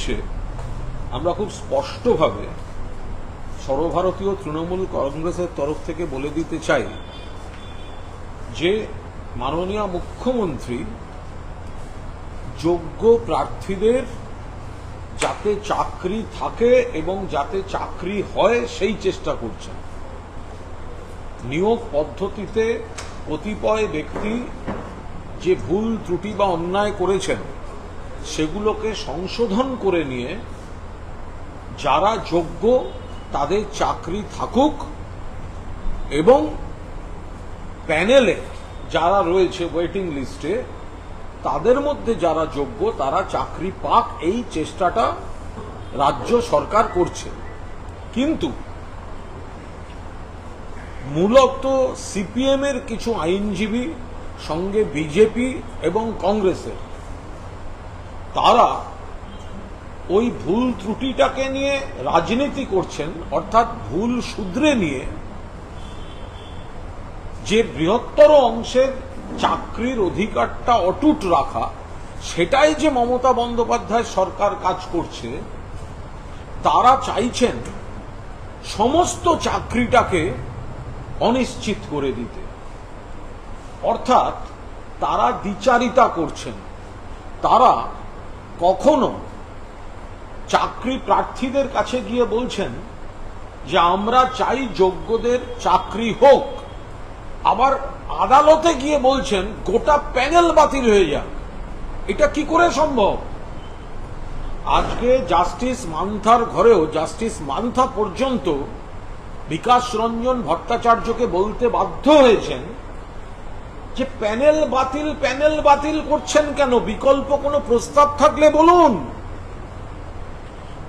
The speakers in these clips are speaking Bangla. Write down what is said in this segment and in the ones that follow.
মঞ্চে আমরা খুব স্পষ্টভাবে সর্বভারতীয় তৃণমূল কংগ্রেসের তরফ থেকে বলে দিতে চাই যে, মাননীয় মুখ্যমন্ত্রী যোগ্য প্রার্থীদের যাতে চাকরি থাকে এবং যাতে চাকরি হয় সেই চেষ্টা করছেন। নিয়োগ পদ্ধতিতে কতিপয় ব্যক্তি যে ভুল, ত্রুটি বা অন্যায় করেছেন সেগুলোকে সংশোধন করে নিয়ে যারা যোগ্য তাদের চাকরি থাকুক এবং প্যানেলে যারা রয়েছে ওয়েটিং লিস্টে তাদের মধ্যে যারা যোগ্য তারা চাকরি পাক এই চেষ্টাটা রাজ্য সরকার করছে। কিন্তু মূলত সিপিএম এর কিছু আইনজীবী, সঙ্গে বিজেপি এবং কংগ্রেসের তারা ওই ভুল ত্রুটিটাকে নিয়ে রাজনীতি করছেন, অর্থাৎ ভুল শুধরে নিয়ে যে বৃহত্তর অংশের চাকরির অধিকারটা অটুট রাখা, সেটাই যে মমতা বন্দ্যোপাধ্যায় সরকার কাজ করছে, তারা চাইছেন সমস্ত চাকরিটাকে অনিশ্চিত করে দিতে। অর্থাৎ তারা দ্বিচারিতা করছেন। তারা কখনো চাকরি প্রার্থীদের কাছে গিয়ে বলছেন যে আমরা চাই যোগ্যদের চাকরি হোক। আবার আদালতে গিয়ে বলছেন গোটা প্যানেল বাতিল হয়ে যাক। এটা কি করে সম্ভব? আজকে জাস্টিস মান্থার ঘরেও, জাস্টিস মান্থা পর্যন্ত বিকাশ রঞ্জন ভট্টাচার্যকে বলতে বাধ্য হয়েছেন যে প্যানেল বাতিল প্যানেল বাতিল করছেন কেন? বিকল্প কোনো প্রস্তাব থাকলে বলুন।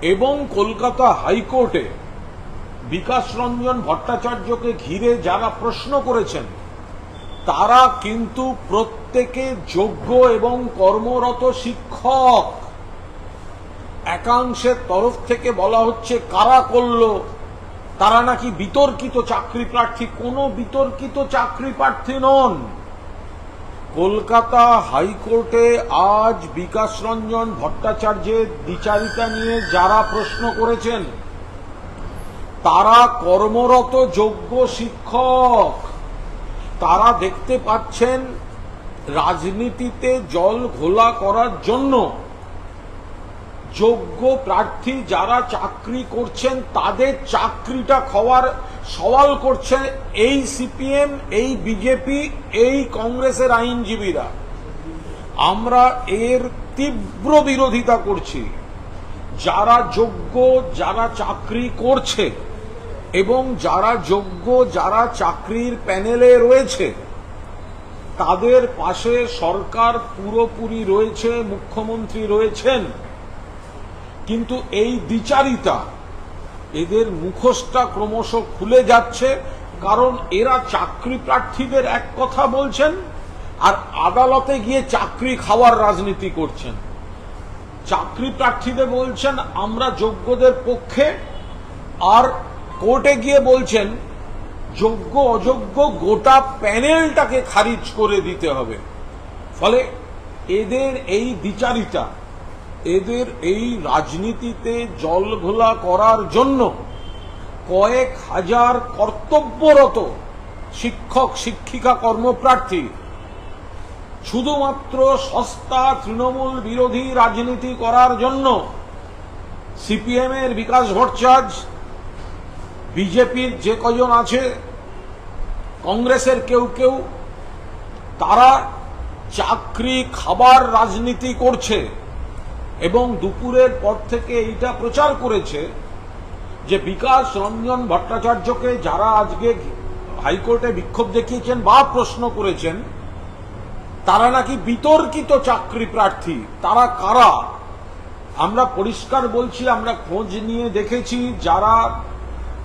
এবং কলকাতা হাইকোর্টে বিকাশ রঞ্জন ভট্টাচার্যকে ঘিরে যারা প্রশ্ন করেছেন, তারা কিন্তু প্রত্যেকে যোগ্য এবং কর্মরত শিক্ষক। একাংশের তরফ থেকে বলা হচ্ছে, কারা করল? তারা নাকি বিতর্কিত চাকরি প্রার্থী। কোনো বিতর্কিত চাকরি প্রার্থী নন। কলকাতা হাইকোর্টে আজ বিকাশ রঞ্জন ভট্টাচার্যের বিচারিতা নিয়ে যারা প্রশ্ন করেছেন, তারা কর্মরত যোগ্য শিক্ষক। তারা দেখতে পাচ্ছেন রাজনীতিতে জল ঘোলা করার জন্য যোগ্য প্রার্থী যারা চাকরি করছেন, তাদের চাকরিটা খাওয়ার সওয়াল করছে এই সিপিএম, এই বিজেপি, এই কংগ্রেসের আইনজীবীরা। আমরা এর তীব্র বিরোধিতা করছি। যারা যোগ্য, যারা চাকরি করছে এবং যারা যোগ্য, যারা চাকরির প্যানেলে রয়েছে, তাদের পাশে সরকার পুরোপুরি রয়েছে, মুখ্যমন্ত্রী রয়েছেন। কিন্তু এই দ্বিচারিতা এদের মুখোশটা ক্রমশ খুলে যাচ্ছে, কারণ এরা চাকরি প্রার্থীদের এক কথা বলছেন আর আদালতে গিয়ে চাকরি খাওয়ার রাজনীতি করছেন। চাকরি প্রার্থীদের বলছেন, আমরা যোগ্যদের পক্ষে। আর কোর্টে গিয়ে বলছেন, যোগ্য, অযোগ্য গোটা প্যানেলটাকে খারিজ করে দিতে হবে। ফলে এদের এই বিচারিতা এদের এই রাজনীতিতে জল ঘোলা করার জন্য কয়েক হাজার কর্তব্যরত শিক্ষক, শিক্ষিকা, কর্মপ্রার্থী, শুধুমাত্র সস্তা তৃণমূল বিরোধী রাজনীতি করার জন্য সিপিএম এর বিকাশ ভট্টাচার্য, বিজেপির যে কজন আছে, কংগ্রেসের কেউ কেউ, তারা চাকরি, খাবার, রাজনীতি করছে। এবং দুপুরের পর থেকে এইটা প্রচার করেছে যে বিকাশ রঞ্জন ভট্টাচার্যকে যারা আজকে হাইকোর্টে বিক্ষোভ দেখিয়েছেন বা প্রশ্ন করেছেন, তারা নাকি বিতর্কিত চাকরি প্রার্থী। তারা কারা? আমরা পরিষ্কার বলছি, আমরা খোঁজ নিয়ে দেখেছি, যারা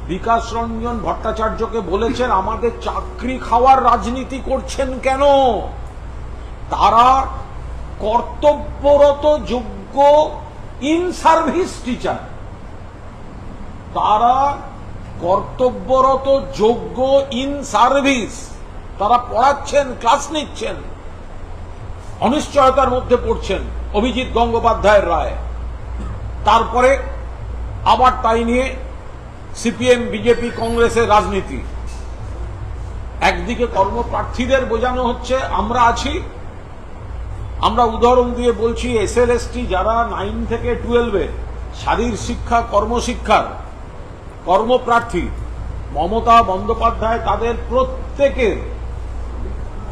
বিকাশ রঞ্জন ভট্টাচার্যকে বলেছেন, আমাদের চাকরি খাওয়ার রাজনীতি করছেন কেন? তারা কর্তব্যরত যোগ্য ইন সার্ভিস টিচার তারা কর্তব্যরত যোগ্য ইন সার্ভিস তারা পড়াচ্ছেন ক্লাস নিচ্ছেন অনিশ্চয়তার মধ্যে পড়ছেন অভিজিৎ গঙ্গোপাধ্যায়ের রায় তারপরে আবার তাই নিয়ে সিপিএম বিজেপি কংগ্রেসের রাজনীতি। একদিকে কর্মপ্রার্থীদের বোঝানো হচ্ছে, আমরা আছি আমরা উদাহরণ দিয়ে বলছি এস এসএলএসটি যারা নাইন থেকে টুয়েলভে শারীর শিক্ষা, কর্মশিক্ষার কর্মপ্রার্থী, মমতা বন্দ্যোপাধ্যায় তাদের প্রত্যেকের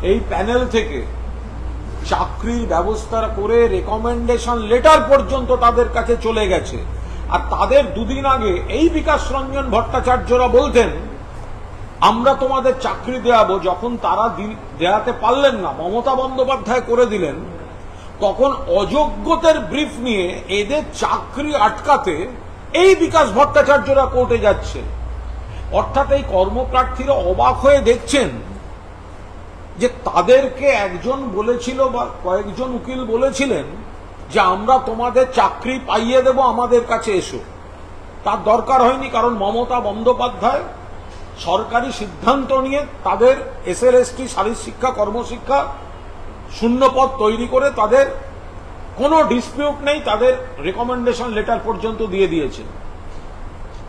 এই প্যানেল থেকে চাকরির ব্যবস্থা করে রেকমেন্ডেশন লেটার পর্যন্ত তাদের কাছে চলে গেছে। আর তাদের দুদিন আগে এই বিকাশ রঞ্জন ভট্টাচার্যরা বলতেন আমরা তোমাদের চাকরি দেওয়াবো যখন তারা দেওয়াতে পারলেন না, মমতা বন্দ্যোপাধ্যায় করে দিলেন, তখন অযোগ্যতার ব্রিফ নিয়ে এদের চাকরি আটকাতে এই বিকাশ ভট্টাচার্যরা কোর্টে যাচ্ছে। অর্থাৎ এই কর্মপ্রার্থীরা অবাক হয়ে দেখছেন যে তাদেরকে একজন বলেছিল বা কয়েকজন উকিল বলেছিলেন যে আমরা তোমাদের চাকরি পাইয়ে দেব, আমাদের কাছে এসো। তার দরকার হয়নি, কারণ মমতা বন্দ্যোপাধ্যায় সরকারি সিদ্ধান্ত নিয়ে তাদের এস এসএলএসটি শারীর শিক্ষা, কর্মশিক্ষা শূন্যপদ তৈরি করে তাদের কোনো ডিসপিউট নেই, তাদের রেকমেন্ডেশন লেটার পর্যন্ত দিয়ে দিয়েছেন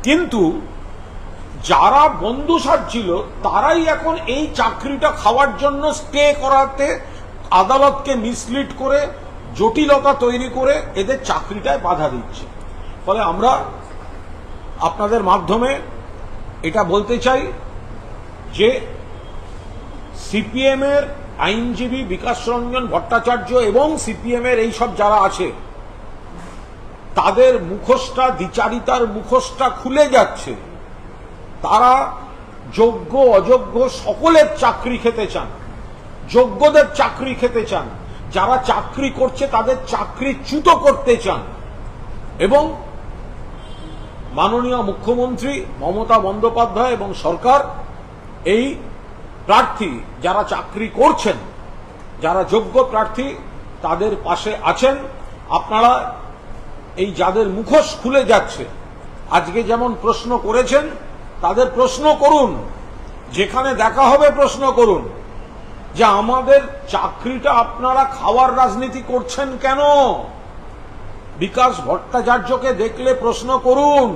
কিন্তু যারা বন্ধু সাজছিল, তারাই এখন এই চাকরিটা খাওয়ার জন্য স্টে করাতে আদালতকে মিসলিড করে, জটিলতা তৈরি করে এদের চাকরিটায় বাধা দিচ্ছে। ফলে আমরা আপনাদের মাধ্যমে এটা বলতে চাই যে সিপিএম এর আইনজীবী বিকাশ রঞ্জন ভট্টাচার্য এবং সিপিএম এর এইসব যারা আছে, তাদের মুখোশটা, দ্বিচারিতার মুখোশটা খুলে যাচ্ছে। তারা যোগ্য, অযোগ্য সকলের চাকরি খেতে চান, যোগ্যদের চাকরি খেতে চান, যারা চাকরি করছে তাদের চাকরি চ্যুত করতে চান এবং মাননীয় মুখ্যমন্ত্রী মমতা বন্দ্যোপাধ্যায় এবং সরকার এই প্রার্থী যারা চাকরি করছেন, যারা যোগ্য প্রার্থী তাদের পাশে আছেন। আপনারা এই যাদের মুখোশ খুলে যাচ্ছে, আজকে যেমন প্রশ্ন করেছেন, তাদের প্রশ্ন করুন। যেখানে দেখা হবে প্রশ্ন করুন। যে আমাদের চাকরিটা আপনারা খাওয়ার রাজনীতি করছেন কেন? বিকাশ ভট্টাচার্যকে দেখলে প্রশ্ন করুন,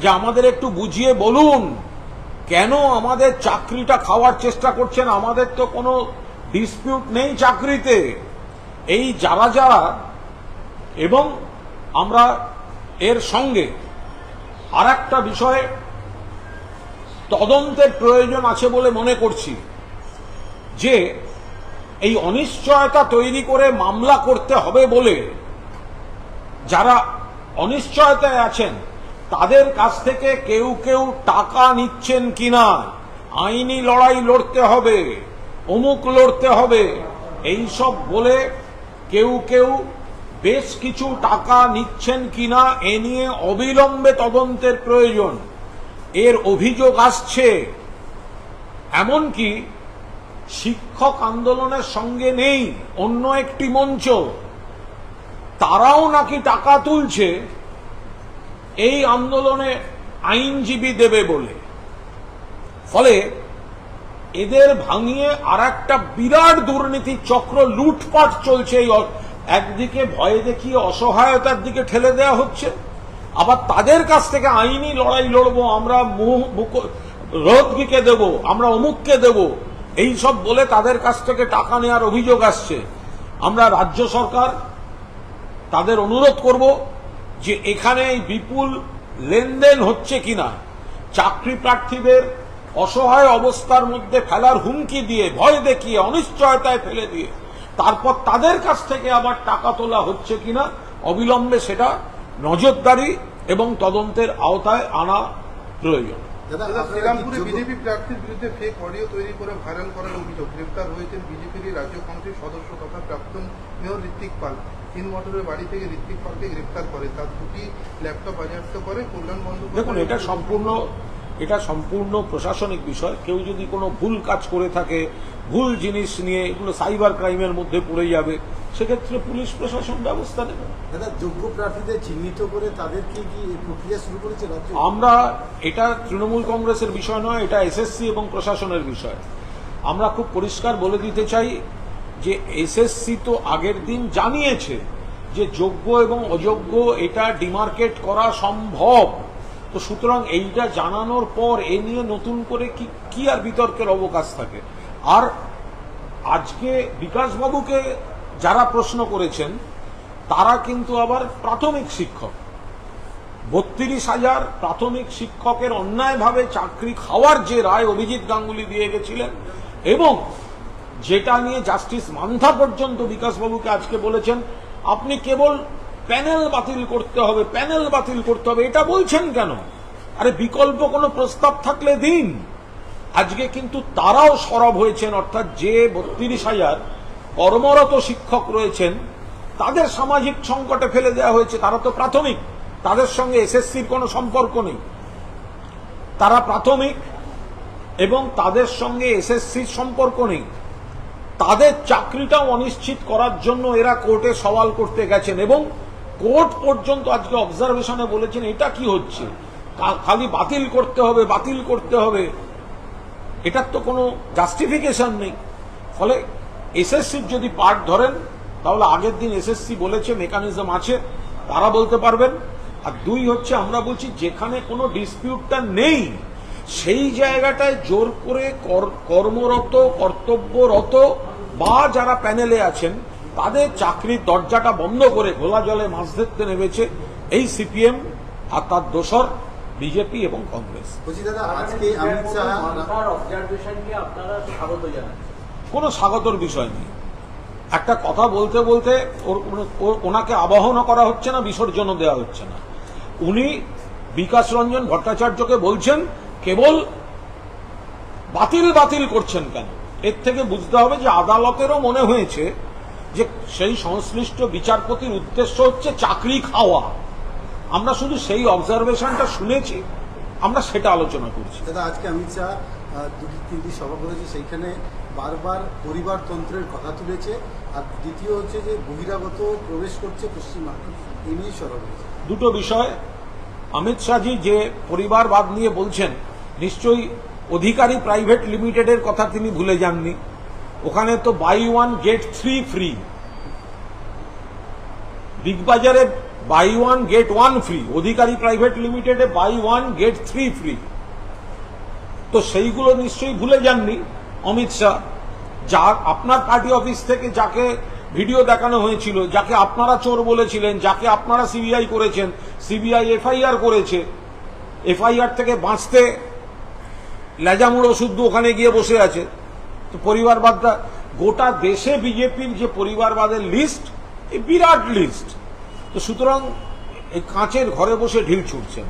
যে আমাদের একটু বুঝিয়ে বলুন, কেন আমাদের চাকরিটা খাওয়ার চেষ্টা করছেন? আমাদের তো কোনো ডিসপিউট নেই চাকরিতে। এই যারা যারা, এবং আমরা এর সঙ্গে আর একটা বিষয়ে তদন্তের প্রয়োজন আছে বলে মনে করছি, যে এই অনিশ্চয়তা তৈরি করে মামলা করতে হবে বলে যারা অনিশ্চয়তায় আছেন, তাদের কাছ থেকে কেউ কেউ টাকা নিচ্ছেন কিনা আইনি লড়াই লড়তে হবে, অমুক লড়তে হবে। এই সব বলে কেউ কেউ বেশ কিছু টাকা নিচ্ছেন কিনা এ নিয়ে অবিলম্বে তদন্তের প্রয়োজন। এর অভিযোগ আসছে। এমনকি শিক্ষক আন্দোলনের সঙ্গে নেই অন্য একটি মঞ্চ। তারাও নাকি টাকা তুলছে, এই আন্দোলনে আইনজীবী দেবে বলে। ফলে এদের ভাঙিয়ে আর একটা বিরাট দুর্নীতি চক্র লুটপাট চলছে, এই একদিকে ভয়ে দেখিয়ে অসহায়তার দিকে ঠেলে দেওয়া হচ্ছে, আবার তাদের কাছ থেকে আইনি লড়াই লড়বো, আমরা রোদগিকে দেব, আমরা অমুককে দেব, এই সব বলে তাদের কাছ থেকে টাকা নেওয়ার অভিযোগ আসছে। আমরা রাজ্য সরকার তাদের অনুরোধ করব যে এখানে বিপুল লেনদেন হচ্ছে কিনা। চাকরি প্রার্থীদের অসহায় অবস্থার মধ্যে ফেলার হুমকি দিয়ে ভয় দেখিয়ে অনিশ্চয়তায় ফেলে দিয়ে তারপর তাদের কাছ থেকে আবার টাকা তোলা হচ্ছে কিনা অবিলম্বে সেটা নজরদারি এবং তদন্তের আওতায় আনা প্রয়োজন। শ্রীরামপুরে বিজেপি প্রার্থীর বিরুদ্ধে ফেক অডিও তৈরি করে ভাইরাল করার অভিযোগ। গ্রেপ্তার হয়েছেন বিজেপির রাজ্য কমিটির সদস্য তথা প্রাক্তন মেয়র ঋত্বিক পাল। তিন মোটরের বাড়ি থেকে ঋত্বিক পালকে গ্রেপ্তার করে তার দুটি ল্যাপটপ বাজেয়াপ্ত করে কল্যাণ বন্দ্যোপাধ্যায় দেখুন এটা সম্পূর্ণ এটা সম্পূর্ণ প্রশাসনিক বিষয়। কেউ যদি কোনো ভুল কাজ করে থাকে ভুল জিনিস নিয়ে এগুলো সাইবার ক্রাইমের মধ্যে পড়ে যাবে সেক্ষেত্রে পুলিশ প্রশাসন ব্যবস্থা নেবে। দাদা যোগ্য প্রার্থীদের চিহ্নিত করে তাদেরকে কি এই প্রক্রিয়া শুরু করেছে আমরা এটা তৃণমূল কংগ্রেসের বিষয় নয় এটা এসএসসি এবং প্রশাসনের বিষয়। আমরা খুব পরিষ্কার বলে দিতে চাই যে এসএসসি তো আগের দিন জানিয়েছে যে যোগ্য এবং অযোগ্য এটা ডিমার্কেট করা সম্ভব। তো সুতরাং এইটা জানানোর পর এ নিয়ে নতুন করে কি কি আর বিতর্কের অবকাশ থাকে? আর আজকে বিকাশবাবুকে যারা প্রশ্ন করেছেন, তারা কিন্তু আবার প্রাথমিক শিক্ষক। বত্রিশ হাজার প্রাথমিক শিক্ষকের অন্যায়ভাবে চাকরি খাওয়ার যে রায় অভিজিৎ গাঙ্গুলি দিয়ে গেছিলেন এবং যেটা নিয়ে জাস্টিস মান্থা পর্যন্ত বিকাশবাবুকে আজকে বলেছেন, আপনি কেবল প্যানেল বাতিল করতে হবে, প্যানেল বাতিল করতে হবে, এটা বলছেন কেন? আরে বিকল্প কোনো প্রস্তাব থাকলে দিন। আজকে কিন্তু তারাও সরব হয়েছেন, অর্থাৎ যে বত্রিশ হাজার কর্মরত শিক্ষক রয়েছেন, তাদের সামাজিক সংকটে ফেলে দেওয়া হয়েছে। তারা তো প্রাথমিক, তাদের সঙ্গে এসএসসির কোনো সম্পর্ক নেই। তারা প্রাথমিক এবং তাদের সঙ্গে এসএসসির সম্পর্ক নেই। তাদের চাকরিটাও অনিশ্চিত করার জন্য এরা কোর্টে সওয়াল করতে গেছেন এবং কোর্ট পর্যন্ত আজকে অবজারভেশনে বলেছেন, এটা কি হচ্ছে? খালি বাতিল করতে হবে, বাতিল করতে হবে। এটার তো কোনো জাস্টিফিকেশন নেই। ফলে এসএসসির যদি পার্ট ধরেন, তাহলে আগের দিন এসএসসি বলেছে মেকানিজম আছে, তারা বলতে পারবেন। আর দুই হচ্ছে, আমরা বলছি, যেখানে কোনো ডিসপিউটটা নেই সেই জায়গাটায় জোর করে কর্মরত কর্তব্যরত বা যারা প্যানেলে আছেন তাদের চাকরির দরজাটা বন্ধ করে ঘোলা জলে মাছ ধরতে নেমেছে এই সিপিএম আর তার দোসর বিজেপি এবং কংগ্রেস। কোনো স্বাগতর বিষয় নেই। একটা কথা বলতে বলতে ওর- ওনাকে আবাহনও করা হচ্ছে না বিসর্জনও দেওয়া হচ্ছে না। উনি বিকাশ রঞ্জন ভট্টাচার্যকে বলছেন কেবল বাতিল বাতিল করছেন কেন? এর থেকে বুঝতে হবে যে আদালতেরও মনে হয়েছে যে সেই সংশ্লিষ্ট বিচারপতির উদ্দেশ্য হচ্ছে চাকরি খাওয়া। আমরা শুধু সেই অবজারভেশনটা শুনেছি আমরা সেটা আলোচনা করছি। দাদা আজকে আমি আহ, দুটি তিনটি সভা করেছে সেইখানে বারবার পরিবারতন্ত্রের কথা তুলেছে আর দ্বিতীয় হচ্ছে যে বহিরাগত প্রবেশ করছে পশ্চিমবঙ্গে এই নিয়ে সরব দুটো বিষয় অমিত শাহজি যে পরিবারবাদ নিয়ে বলছেন, নিশ্চয়ই অধিকারী প্রাইভেট লিমিটেডের কথা তিনি ভুলে যাননি। ওখানে তো buy one get three free. Big বাজারে buy one get one free. Adhikari private লিমিটেডে buy one get three free. তো সেইগুলো নিশ্চয়ই ভুলে যাননি অমিত শাহ। যা আপনার পার্টি অফিস থেকে যাকে ভিডিও দেখানো হয়েছিল, যাকে আপনারা চোর বলেছিলেন, যাকে আপনারা সিবিআই করেছেন, সিবিআই এফআইআর করেছে। এফআইআর থেকে বাঁচতে লেজামুড়ো শুদ্ধ ওখানে গিয়ে বসে আছে। তো পরিবারবাদটা, গোটা দেশে বিজেপির যে পরিবারবাদের লিস্ট এই বিরাট লিস্ট তো সুতরাং এই কাঁচের ঘরে বসে ঢিল ছুটছেন।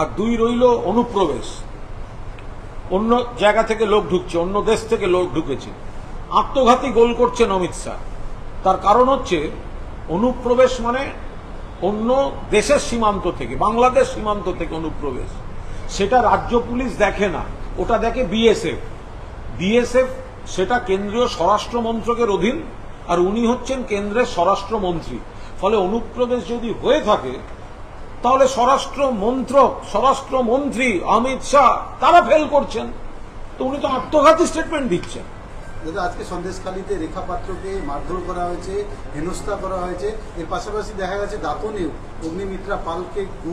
আর দুই রইল অনুপ্রবেশ। অন্য জায়গা থেকে লোক ঢুকছে, অন্য দেশ থেকে লোক ঢুকেছে। আত্মঘাতী গোল করছেন অমিত শাহ। তার কারণ হচ্ছে অনুপ্রবেশ মানে অন্য দেশের সীমান্ত থেকে, বাংলাদেশ সীমান্ত থেকে অনুপ্রবেশ। সেটা রাজ্য পুলিশ দেখে না, ওটা দেখে বিএসএফ। বিএসএফ সেটা কেন্দ্রীয় স্বরাষ্ট্র মন্ত্রকের অধীন, আর উনি হচ্ছেন কেন্দ্রের স্বরাষ্ট্রমন্ত্রী ফলে অনুপ্রবেশ যদি হয়ে থাকে, তাহলে স্বরাষ্ট্র মন্ত্রক স্বরাষ্ট্রমন্ত্রী অমিত শাহ, তারা ফেল করছেন। তো উনি তো আত্মঘাতী স্টেটমেন্ট দিচ্ছেন। দাদা আজকে সন্দেশখালীতে রেখা পাত্রকে মারধর করা হয়েছে হেনস্থা করা হয়েছে। এর পাশাপাশি দেখা গেছে দাঁতনেও অগ্নিমিত্রা পালকে গো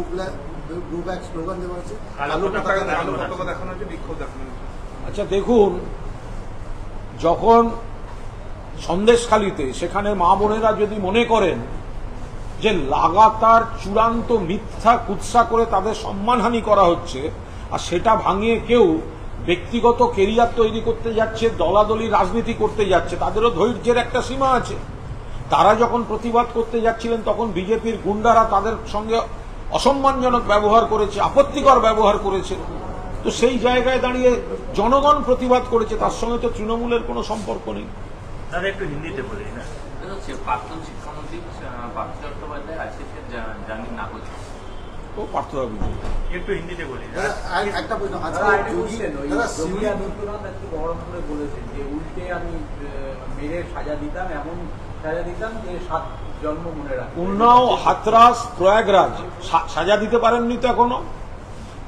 গো ব্যাক স্লোগান দেওয়া হয়েছে। আলো পতাকা দেখানো আলো হয়েছে। পতাকা দেখানো হচ্ছে বিক্ষোভ দেখানো হচ্ছে আচ্ছা দেখুন যখন সন্দেশখালিতে সেখানে মা বোনেরা যদি মনে করেন যে লাগাতার চূড়ান্ত মিথ্যা কুৎসা করে তাদের সম্মানহানি করা হচ্ছে আর সেটা ভাঙিয়ে কেউ ব্যক্তিগত কেরিয়ার তৈরি করতে যাচ্ছে দলাদলি রাজনীতি করতে যাচ্ছে তাদেরও ধৈর্যের একটা সীমা আছে। তারা যখন প্রতিবাদ করতে যাচ্ছিলেন তখন বিজেপির গুন্ডারা তাদের সঙ্গে অসম্মানজনক ব্যবহার করেছে আপত্তিকর ব্যবহার করেছে। তো সেই জায়গায় দাঁড়িয়ে জনগণ প্রতিবাদ করেছে তার সঙ্গে তো তৃণমূলের কোনো সম্পর্ক নেই। দাদা একটু হিন্দিতে বলি না? প্রাক্তন শিক্ষামন্ত্রী পার্থ চট্টোপাধ্যায় আজকে জামিন ও পার্থবাবু একটু হিন্দিতে বলি। একটা প্রশ্ন আজকে যোগী দাদা সিউড়ি আদিত্যনাথ আজকে বহরমপুরে বলেছেন যে উল্টে আমি মেরে সাজা দিতাম এমন সাজা দিতাম যে সাত জন্ম মনে রাখতাম উন্নাও হাতরাস প্রয়াগরাজ সা- সাজা দিতে পারেননি তো এখনও?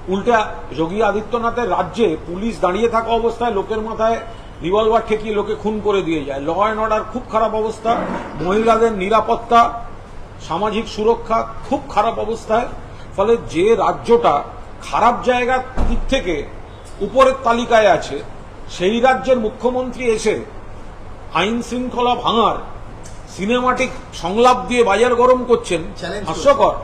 উল্টা যোগী আদিত্যনাথের রাজ্যে পুলিশ দাঁড়িয়ে থাকা অবস্থায় লোকের মাথায় রিভলভার ঠেকিয়ে লোকে খুন করে দিয়ে যায়। ল অ্যান্ড অর্ডার খুব খারাপ অবস্থা মহিলাদের নিরাপত্তা সামাজিক সুরক্ষা খুব খারাপ অবস্থায় ফলে যে রাজ্যটা খারাপ জায়গার দিক থেকে উপরের তালিকায় আছে সেই রাজ্যের মুখ্যমন্ত্রী এসে আইন শৃঙ্খলা ভাঙার সিনেমাটিক সংলাপ দিয়ে বাজার গরম করছেন হাস্যকর।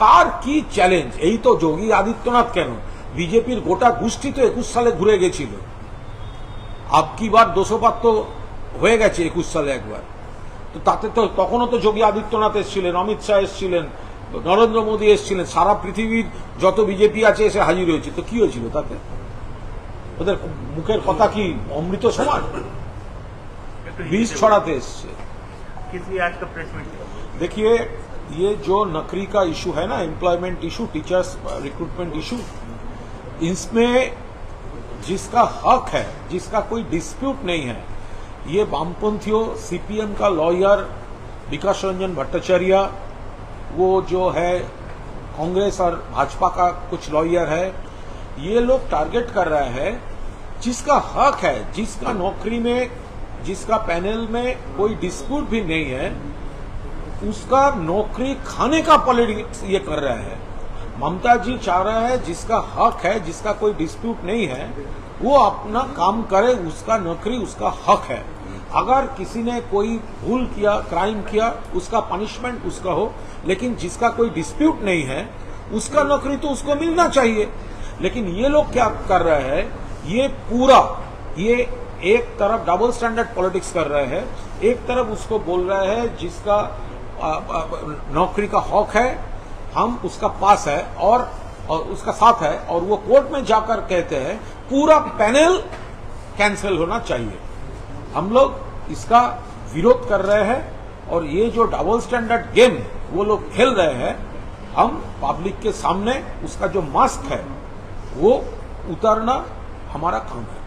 কার কি চ্যালেঞ্জ এই তো যোগী আদিত্যনাথ কেন? বিজেপির গোটা গোষ্ঠী তো একুশ সালে ঘুরে গেছিল। বার দোষপাত হয়ে গেছে একুশ সালে একবার? তো তাতে তো তখনও তো যোগী আদিত্যনাথ এসেছিলেন অমিত শাহ এসেছিলেন নরেন্দ্র মোদী এসেছিলেন সারা পৃথিবীর যত বিজেপি আছে এসে হাজির হয়েছে তো কি হয়েছিল তাতে ওদের মুখের কথা কি অমৃত সমান একটু বিষ হিন্দিতে ছড়াতে এসছে বলুন। किस लिए आज का प्रेस मीट देखिए ये जो नकरी का इशू है ना employment issue teachers recruitment issue इसमें जिसका हक है जिसका कोई डिस्प्यूट नहीं है ये वामपंथियों सीपीएम का लॉयर विकास रंजन भट्टाचार्य वो जो है कांग्रेस और भाजपा का कुछ लॉयर है, ये लोग टारगेट कर रहे हैं, जिसका हक है, जिसका नौकरी में, जिसका पैनल में कोई डिस्प्यूट भी नहीं है, उसका नौकरी खाने का पॉलिटिक्स ये कर रहे हैं। ममता जी चाह रहे हैं जिसका हक है, जिसका कोई डिस्प्यूट नहीं है, वो अपना काम करे, उसका नौकरी, उसका हक है। अगर किसी ने कोई भूल किया क्राइम किया उसका पनिशमेंट उसका हो लेकिन जिसका कोई डिस्प्यूट नहीं है उसका नौकरी तो उसको मिलना चाहिए। लेकिन ये लोग क्या कर रहे हैं ये पूरा ये एक तरफ़ डबल स्टैंडर्ड पॉलिटिक्स कर रहे हैं एक तरफ़ उसको बोल रहे हैं जिसका नौकरी का हक है हम उसका पास है और, और उसका साथ है और वो कोर्ट में जाकर कहते हैं पूरा पैनल कैंसिल होना चाहिए। हम लोग इसका विरोध कर रहे हैं और ये जो डबल स्टैंडर्ड गेम वो लोग खेल रहे हैं, हम पब्लिक के सामने उसका जो मास्क है, वो उतारना हमारा काम है।